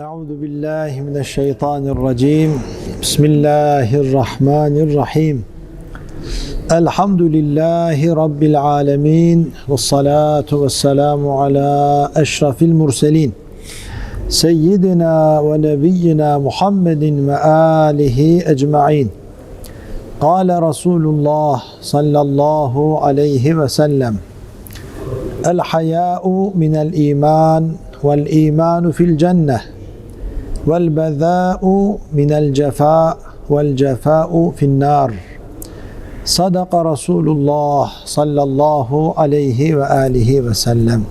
Euzu billahi mineşşeytanirracim. Bismillahirrahmanirrahim. Elhamdülillahi rabbil alamin ve salatu vesselamu ala eşrafil murselin. Seyyidina ve nebiyyina Muhammedin ve alihi ecmaîn. Kâle Resulullah sallallahu aleyhi ve sellem. El hayâ'u minel iman vel imanu fil cenneh vel bezâ'u minel cefâ vel cefâ'u finnâr. Sadaka Resulullah sallallahu aleyhi ve alihi ve.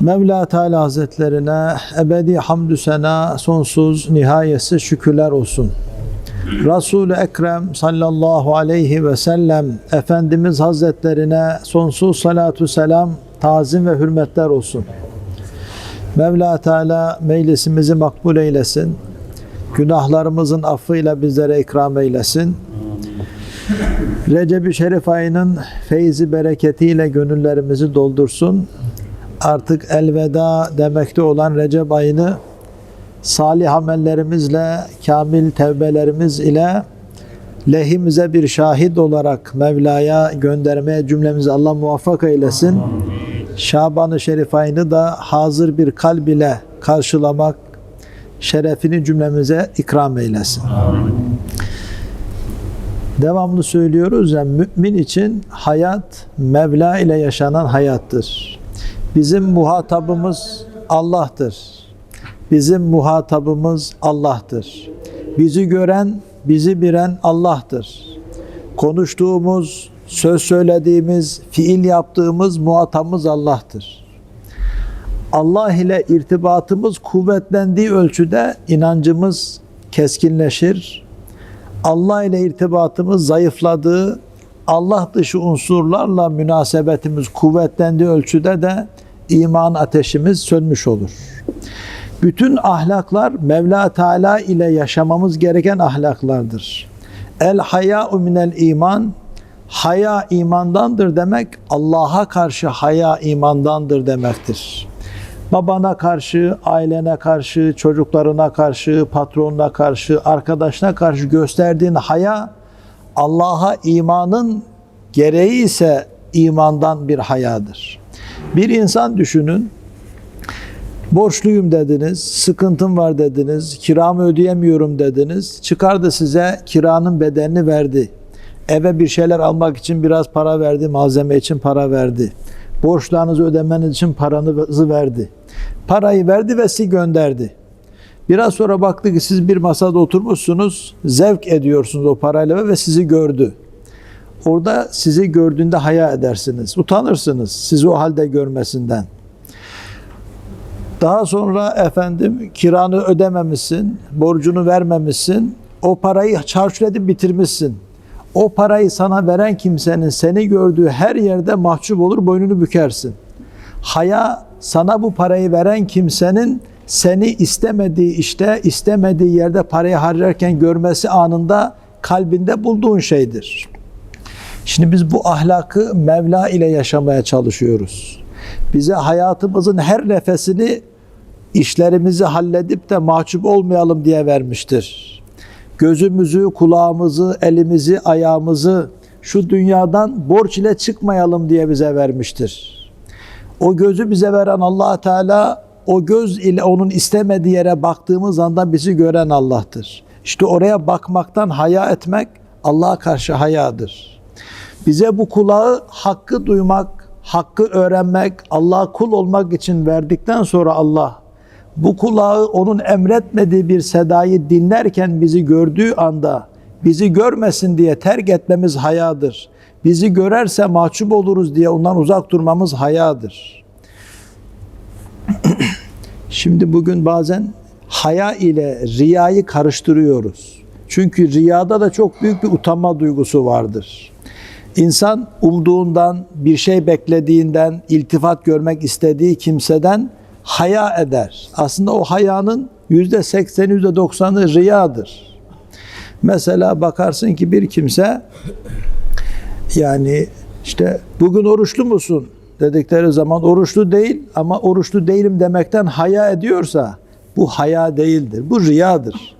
Mevla Teala Hazretlerine ebedi hamdü sena sonsuz nihayesi şükürler olsun. Resul-i Ekrem sallallahu aleyhi ve sellem Efendimiz Hazretlerine sonsuz salatu selam tazim ve hürmetler olsun. Mevla Teala meclisimizi makbul eylesin. Günahlarımızın affıyla bizlere ikram eylesin. Recep-i Şerif ayının feyzi bereketiyle gönüllerimizi doldursun. Artık elveda demekte olan Recep ayını salih amellerimizle, kamil tevbelerimiz ile lehimize bir şahit olarak Mevla'ya göndermeye cümlemizi Allah muvaffak eylesin. Şaban-ı Şerif ayını da hazır bir kalb ile karşılamak şerefini cümlemize ikram eylesin. Devamlı söylüyoruz ya mümin için hayat Mevla ile yaşanan hayattır. Bizim muhatabımız Allah'tır. Bizim muhatabımız Allah'tır. Bizi gören, bizi bilen Allah'tır. Konuştuğumuz, söz söylediğimiz, fiil yaptığımız muhatabımız Allah'tır. Allah ile irtibatımız kuvvetlendiği ölçüde inancımız keskinleşir. Allah ile irtibatımız zayıfladığı, Allah dışı unsurlarla münasebetimiz kuvvetlendiği ölçüde de iman ateşimiz sönmüş olur. Bütün ahlaklar Mevla Teala ile yaşamamız gereken ahlaklardır. El haya'u minel iman Haya imandandır demek Allah'a karşı haya imandandır demektir. Babana karşı, ailene karşı, çocuklarına karşı, patronuna karşı, arkadaşına karşı gösterdiğin haya Allah'a imanın gereği ise imandan bir hayadır. Bir insan düşünün, borçluyum dediniz, sıkıntım var dediniz, kiramı ödeyemiyorum dediniz, çıkardı size kiranın bedelini verdi. Eve bir şeyler almak için biraz para verdi, malzeme için para verdi. Borçlarınızı ödemeniz için paranızı verdi. Parayı verdi ve sizi gönderdi. Biraz sonra baktı ki siz bir masada oturmuşsunuz, zevk ediyorsunuz o parayla ve sizi gördü. Orada sizi gördüğünde haya edersiniz, utanırsınız sizi o halde görmesinden. Daha sonra efendim kiranı ödememişsin, borcunu vermemişsin, o parayı çarçur edip bitirmişsin. O parayı sana veren kimsenin seni gördüğü her yerde mahcup olur, boynunu bükersin. Haya sana bu parayı veren kimsenin seni istemediği işte, istemediği yerde parayı harcarken görmesi anında kalbinde bulduğun şeydir. Şimdi biz bu ahlakı Mevla ile yaşamaya çalışıyoruz. Bize hayatımızın her nefesini işlerimizi halledip de mahcup olmayalım diye vermiştir. Gözümüzü, kulağımızı, elimizi, ayağımızı şu dünyadan borç ile çıkmayalım diye bize vermiştir. O gözü bize veren allah Teala o göz ile onun istemediği yere baktığımız anda bizi gören Allah'tır. İşte oraya bakmaktan haya etmek Allah'a karşı hayadır. Bize bu kulağı hakkı duymak, hakkı öğrenmek, Allah'a kul olmak için verdikten sonra Allah bu kulağı onun emretmediği bir sedayı dinlerken bizi gördüğü anda bizi görmesin diye terk etmemiz hayadır. Bizi görerse mahcup oluruz diye ondan uzak durmamız hayadır. Şimdi bugün bazen haya ile riyayı karıştırıyoruz. Çünkü riyada da çok büyük bir utanma duygusu vardır. İnsan umduğundan, bir şey beklediğinden, iltifat görmek istediği kimseden haya eder. Aslında o hayanın yüzde sekseni, yüzde doksanı riyadır. Mesela bakarsın ki bir kimse yani işte bugün oruçlu musun dedikleri zaman oruçlu değil ama oruçlu değilim demekten haya ediyorsa Bu haya değildir. Bu riyadır.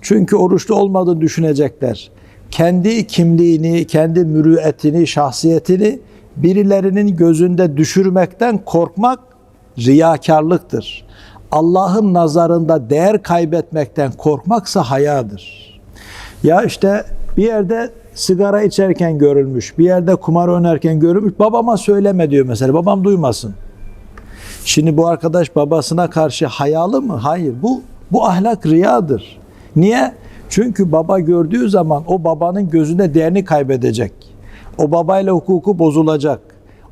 Çünkü oruçlu olmadığını düşünecekler. Kendi kimliğini, kendi mürüvvetini, şahsiyetini birilerinin gözünde düşürmekten korkmak riyakarlıktır. Allah'ın nazarında değer kaybetmekten korkmaksa hayadır. Ya işte bir yerde sigara içerken görülmüş, bir yerde kumar oynarken görülmüş. Babama söyleme diyor mesela. Babam duymasın. Şimdi bu arkadaş babasına karşı hayalı mı? Hayır. Bu bu ahlak riyadır. Niye? Çünkü baba gördüğü zaman o babanın gözünde değerini kaybedecek. O babayla hukuku bozulacak.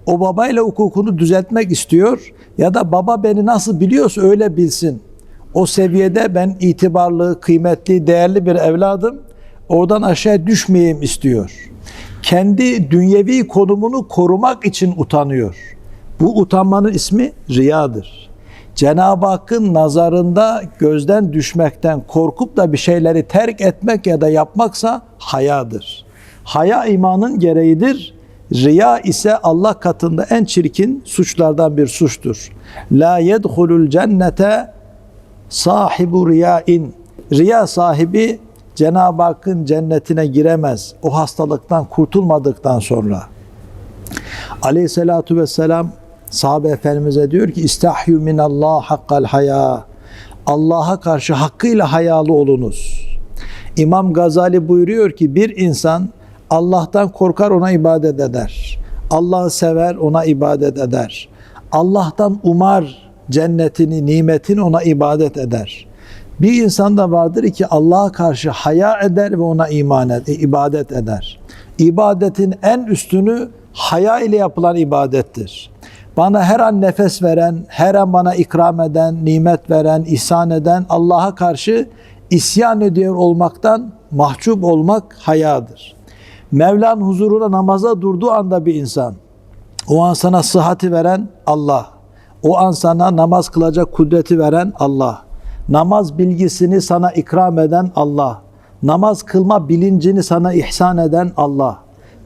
O babayla hukukunu düzeltmek istiyor ya da baba beni nasıl biliyorsa öyle bilsin. O seviyede ben itibarlı, kıymetli, değerli bir evladım. Oradan aşağı düşmeyeyim istiyor. Kendi dünyevi konumunu korumak için utanıyor. Bu utanmanın ismi riyadır. Cenab-ı Hakk'ın nazarında gözden düşmekten korkup da bir şeyleri terk etmek ya da yapmaksa hayadır. Haya imanın gereğidir. Riya ise Allah katında en çirkin suçlardan bir suçtur. La yedhulul cennete sahibu riyain. Riya sahibi Cenab-ı Hakk'ın cennetine giremez. O hastalıktan kurtulmadıktan sonra. Aleyhissalatu vesselam sahabe efendimize diyor ki istahyu minallah hakkal haya. Allah'a karşı hakkıyla hayalı olunuz. İmam Gazali buyuruyor ki bir insan Allah'tan korkar ona ibadet eder. Allah'ı sever ona ibadet eder. Allah'tan umar cennetini, nimetini ona ibadet eder. Bir insan da vardır ki Allah'a karşı haya eder ve ona iman eder, ibadet eder. İbadetin en üstünü haya ile yapılan ibadettir. Bana her an nefes veren, her an bana ikram eden, nimet veren, ihsan eden Allah'a karşı isyan ediyor olmaktan mahcup olmak hayadır. Mevla'nın huzuruna namaza durduğu anda bir insan, o an sana sıhhati veren Allah, o an sana namaz kılacak kudreti veren Allah, namaz bilgisini sana ikram eden Allah, namaz kılma bilincini sana ihsan eden Allah,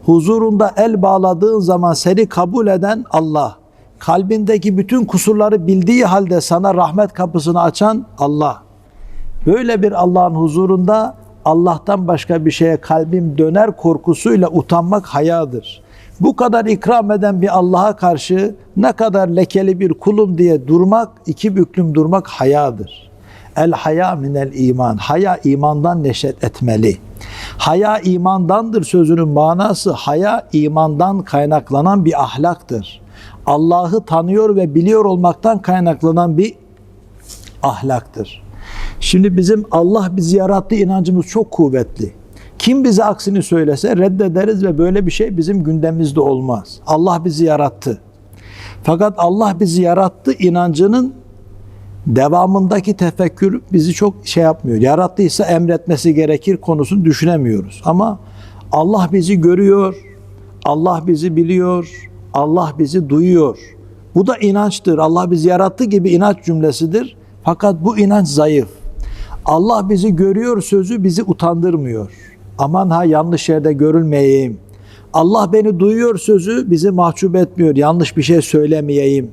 huzurunda el bağladığın zaman seni kabul eden Allah, kalbindeki bütün kusurları bildiği halde sana rahmet kapısını açan Allah. Böyle bir Allah'ın huzurunda Allah'tan başka bir şeye kalbim döner korkusuyla utanmak hayadır. Bu kadar ikram eden bir Allah'a karşı ne kadar lekeli bir kulum diye durmak, iki büklüm durmak hayadır. El haya minel iman. Haya imandan neşet etmeli. Haya imandandır sözünün manası. Haya imandan kaynaklanan bir ahlaktır. Allah'ı tanıyor ve biliyor olmaktan kaynaklanan bir ahlaktır. Şimdi bizim Allah bizi yarattı inancımız çok kuvvetli. Kim bize aksini söylese reddederiz ve böyle bir şey bizim gündemimizde olmaz. Allah bizi yarattı. Fakat Allah bizi yarattı inancının devamındaki tefekkür bizi çok şey yapmıyor. Yarattıysa emretmesi gerekir konusunu düşünemiyoruz. Ama Allah bizi görüyor, Allah bizi biliyor, Allah bizi duyuyor. Bu da inançtır. Allah bizi yarattı gibi inanç cümlesidir. Fakat bu inanç zayıf. Allah bizi görüyor sözü bizi utandırmıyor. Aman ha yanlış yerde görülmeyeyim. Allah beni duyuyor sözü bizi mahcup etmiyor. Yanlış bir şey söylemeyeyim.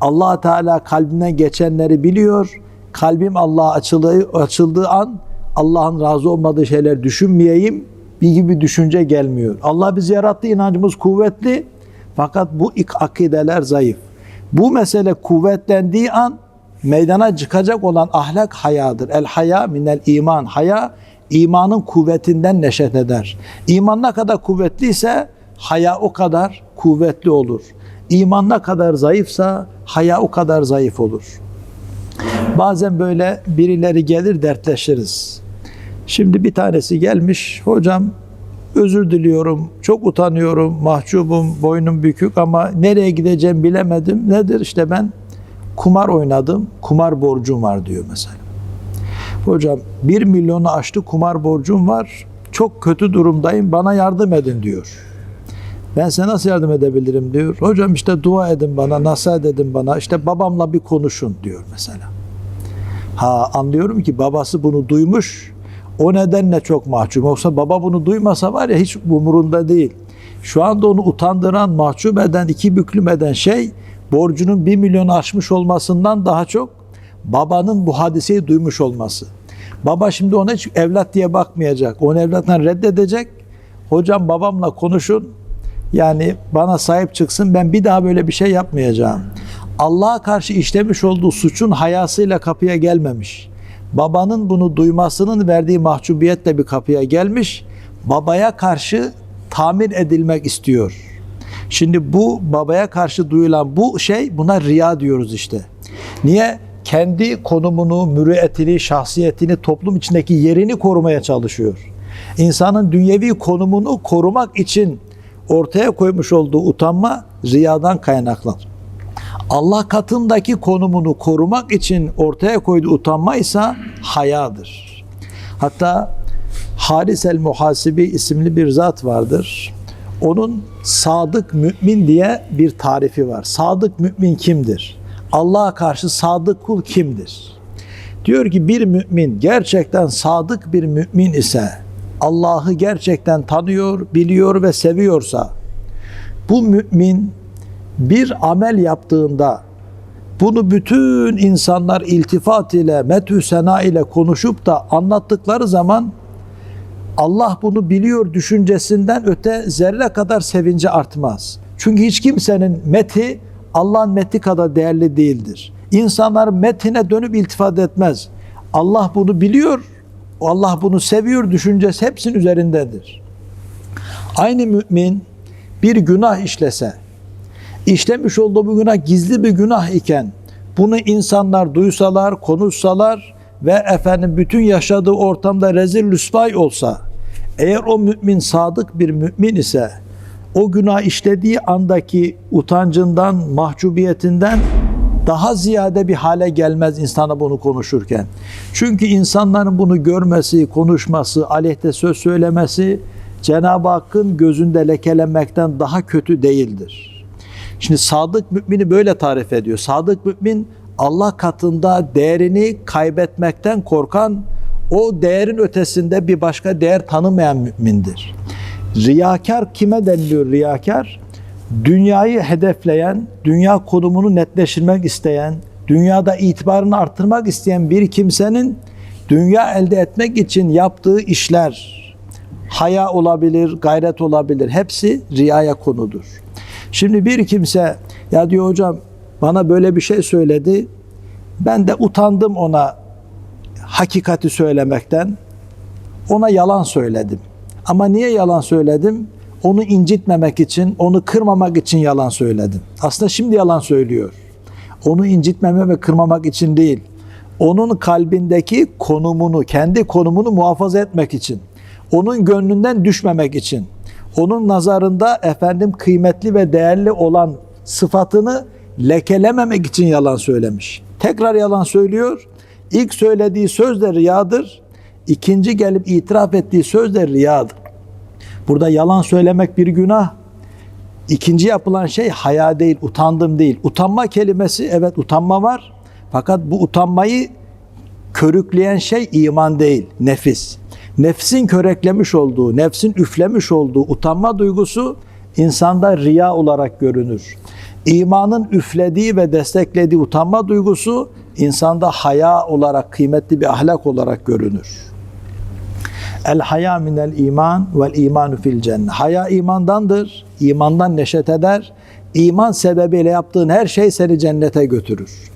Allah Teala kalbimden geçenleri biliyor. Kalbim Allah'a açıldığı, açıldığı an Allah'ın razı olmadığı şeyler düşünmeyeyim. Bir gibi düşünce gelmiyor. Allah bizi yarattı inancımız kuvvetli. Fakat bu akideler zayıf. Bu mesele kuvvetlendiği an meydana çıkacak olan ahlak hayadır. El haya minel iman. Haya imanın kuvvetinden neşet eder. İman ne kadar kuvvetliyse haya o kadar kuvvetli olur. İman ne kadar zayıfsa haya o kadar zayıf olur. Bazen böyle birileri gelir dertleşiriz. Şimdi bir tanesi gelmiş, hocam özür diliyorum, çok utanıyorum, mahcubum, boynum bükük ama nereye gideceğim bilemedim. Nedir? İşte ben kumar oynadım, kumar borcum var diyor mesela. Hocam 1 milyonu aştı kumar borcum var, çok kötü durumdayım, bana yardım edin diyor. Ben size nasıl yardım edebilirim diyor. Hocam işte dua edin bana, nasihat edin bana, işte babamla bir konuşun diyor mesela. Ha anlıyorum ki babası bunu duymuş, o nedenle çok mahcup. Yoksa baba bunu duymasa var ya hiç umurunda değil. Şu anda onu utandıran, mahcup eden, iki büklüm eden şey borcunun bir milyon aşmış olmasından daha çok babanın bu hadiseyi duymuş olması. Baba şimdi ona hiç evlat diye bakmayacak. Onu evlattan reddedecek. Hocam babamla konuşun. Yani bana sahip çıksın. Ben bir daha böyle bir şey yapmayacağım. Allah'a karşı işlemiş olduğu suçun hayasıyla kapıya gelmemiş. Babanın bunu duymasının verdiği mahcubiyetle bir kapıya gelmiş. Babaya karşı tamir edilmek istiyor. Şimdi bu babaya karşı duyulan bu şey buna riya diyoruz işte. Niye? Kendi konumunu, mürüvvetini, şahsiyetini, toplum içindeki yerini korumaya çalışıyor. İnsanın dünyevi konumunu korumak için ortaya koymuş olduğu utanma riyadan kaynaklanır. Allah katındaki konumunu korumak için ortaya koyduğu utanma ise hayadır. Hatta Haris el Muhasibi isimli bir zat vardır. Onun sadık mümin diye bir tarifi var. Sadık mümin kimdir? Allah'a karşı sadık kul kimdir? Diyor ki bir mümin gerçekten sadık bir mümin ise Allah'ı gerçekten tanıyor, biliyor ve seviyorsa bu mümin bir amel yaptığında bunu bütün insanlar iltifat ile, metü sena ile konuşup da anlattıkları zaman Allah bunu biliyor düşüncesinden öte zerre kadar sevinci artmaz. Çünkü hiç kimsenin meti Allah'ın meti kadar değerli değildir. İnsanlar metine dönüp iltifat etmez. Allah bunu biliyor, Allah bunu seviyor düşüncesi hepsinin üzerindedir. Aynı mümin bir günah işlese, işlemiş olduğu bu günah gizli bir günah iken bunu insanlar duysalar, konuşsalar ve efendim bütün yaşadığı ortamda rezil rüsvay olsa eğer o mümin sadık bir mümin ise o günah işlediği andaki utancından, mahcubiyetinden daha ziyade bir hale gelmez insana bunu konuşurken. Çünkü insanların bunu görmesi, konuşması, aleyhte söz söylemesi Cenab-ı Hakk'ın gözünde lekelenmekten daha kötü değildir. Şimdi sadık mümini böyle tarif ediyor. Sadık mümin Allah katında değerini kaybetmekten korkan, o değerin ötesinde bir başka değer tanımayan mümindir. Riyakar kime deniliyor riyakar? Dünyayı hedefleyen, dünya konumunu netleştirmek isteyen, dünyada itibarını artırmak isteyen bir kimsenin dünya elde etmek için yaptığı işler, haya olabilir, gayret olabilir. Hepsi riyaya konudur. Şimdi bir kimse ya diyor hocam bana böyle bir şey söyledi. Ben de utandım ona hakikati söylemekten. Ona yalan söyledim. Ama niye yalan söyledim? Onu incitmemek için, onu kırmamak için yalan söyledim. Aslında şimdi yalan söylüyor. Onu incitmeme ve kırmamak için değil. Onun kalbindeki konumunu, kendi konumunu muhafaza etmek için. Onun gönlünden düşmemek için. Onun nazarında efendim kıymetli ve değerli olan sıfatını lekelememek için yalan söylemiş. Tekrar yalan söylüyor. İlk söylediği söz de riyadır. İkinci gelip itiraf ettiği söz de riyadır. Burada yalan söylemek bir günah. İkinci yapılan şey haya değil, utandım değil. Utanma kelimesi evet utanma var. Fakat bu utanmayı körükleyen şey iman değil, nefis. Nefsin köreklemiş olduğu, nefsin üflemiş olduğu utanma duygusu insanda riya olarak görünür. İmanın üflediği ve desteklediği utanma duygusu insanda haya olarak, kıymetli bir ahlak olarak görünür. El haya minel iman vel imanu fil cennet. Haya imandandır. İmandan neşet eder. İman sebebiyle yaptığın her şey seni cennete götürür.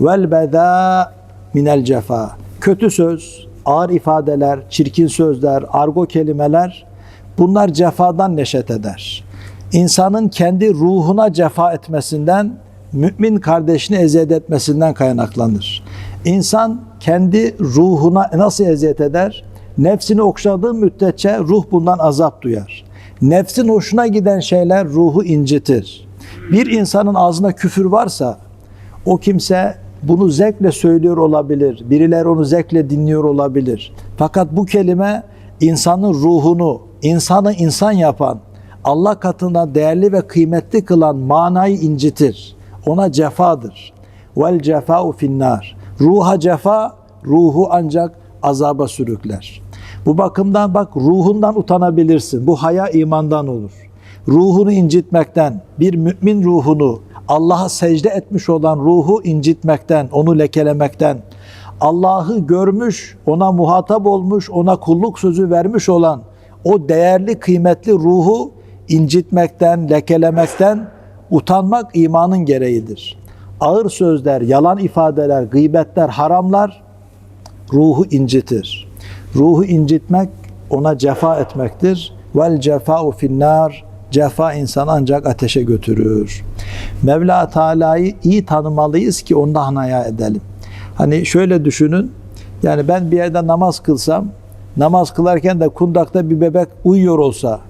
Vel beda minel cefa. Kötü söz, ağır ifadeler, çirkin sözler, argo kelimeler bunlar cefadan neşet eder. İnsanın kendi ruhuna cefa etmesinden, mümin kardeşini eziyet etmesinden kaynaklanır. İnsan kendi ruhuna nasıl eziyet eder? Nefsini okşadığı müddetçe ruh bundan azap duyar. Nefsin hoşuna giden şeyler ruhu incitir. Bir insanın ağzında küfür varsa o kimse bunu zevkle söylüyor olabilir. Birileri onu zevkle dinliyor olabilir. Fakat bu kelime insanın ruhunu, insanı insan yapan, Allah katında değerli ve kıymetli kılan manayı incitir. Ona cefadır. Vel cefa'u finnar. Ruha cefa, ruhu ancak azaba sürükler. Bu bakımdan bak ruhundan utanabilirsin. Bu haya imandan olur. ruhunu incitmekten, bir mümin ruhunu, Allah'a secde etmiş olan ruhu incitmekten, onu lekelemekten, Allah'ı görmüş, ona muhatap olmuş, ona kulluk sözü vermiş olan o değerli, kıymetli ruhu incitmekten, lekelemekten utanmak imanın gereğidir. Ağır sözler, yalan ifadeler, gıybetler, haramlar ruhu incitir. Ruhu incitmek ona cefa etmektir. Vel cefa'u finnar. Cefa insan ancak ateşe götürür. Mevla Teala'yı iyi tanımalıyız ki ondan haya edelim. Hani şöyle düşünün. Yani ben bir yerde namaz kılsam, namaz kılarken de kundakta bir bebek uyuyor olsa,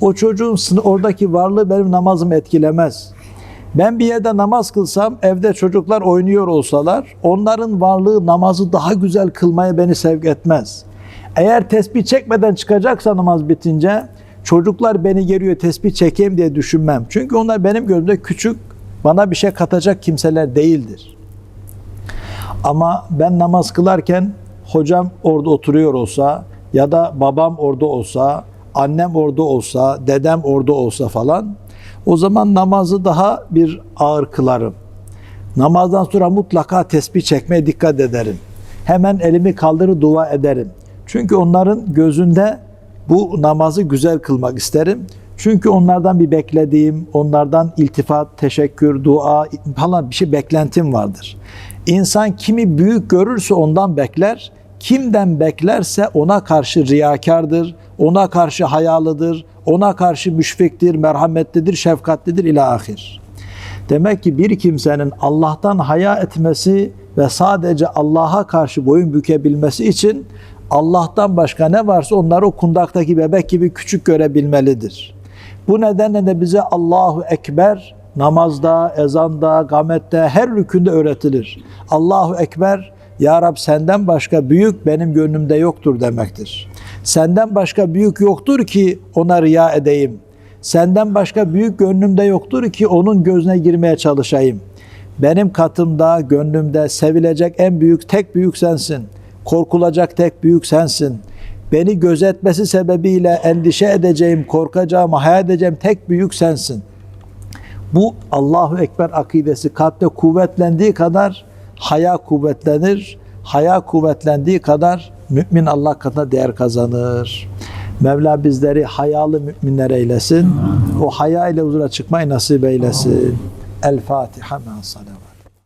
o çocuğun oradaki varlığı benim namazımı etkilemez. Ben bir yerde namaz kılsam, evde çocuklar oynuyor olsalar, onların varlığı namazı daha güzel kılmaya beni sevk etmez. Eğer tesbih çekmeden çıkacaksa namaz bitince, çocuklar beni geliyor tesbih çekeyim diye düşünmem. Çünkü onlar benim gözümde küçük, bana bir şey katacak kimseler değildir. Ama ben namaz kılarken hocam orada oturuyor olsa ya da babam orada olsa, annem orada olsa, dedem orada olsa falan o zaman namazı daha bir ağır kılarım. Namazdan sonra mutlaka tesbih çekmeye dikkat ederim. Hemen elimi kaldırır dua ederim. Çünkü onların gözünde bu namazı güzel kılmak isterim. Çünkü onlardan bir beklediğim, onlardan iltifat, teşekkür, dua falan bir şey beklentim vardır. İnsan kimi büyük görürse ondan bekler, kimden beklerse ona karşı riyakardır, ona karşı hayalıdır, ona karşı müşfiktir, merhametlidir, şefkatlidir ila ahir. Demek ki bir kimsenin Allah'tan haya etmesi ve sadece Allah'a karşı boyun bükebilmesi için Allah'tan başka ne varsa onları o kundaktaki bebek gibi küçük görebilmelidir. Bu nedenle de bize Allahu Ekber namazda, ezanda, gamette, her rükünde öğretilir. Allahu Ekber, Ya Rab senden başka büyük benim gönlümde yoktur demektir. Senden başka büyük yoktur ki ona riya edeyim. Senden başka büyük gönlümde yoktur ki onun gözüne girmeye çalışayım. Benim katımda, gönlümde sevilecek en büyük, tek büyük sensin. Korkulacak tek büyük sensin. Beni gözetmesi sebebiyle endişe edeceğim, korkacağım, hayal edeceğim tek büyük sensin. Bu Allahu Ekber akidesi kalpte kuvvetlendiği kadar haya kuvvetlenir. Haya kuvvetlendiği kadar mümin Allah katında değer kazanır. Mevla bizleri hayalı müminler eylesin. O haya ile huzura çıkmayı nasip eylesin. El Fatiha.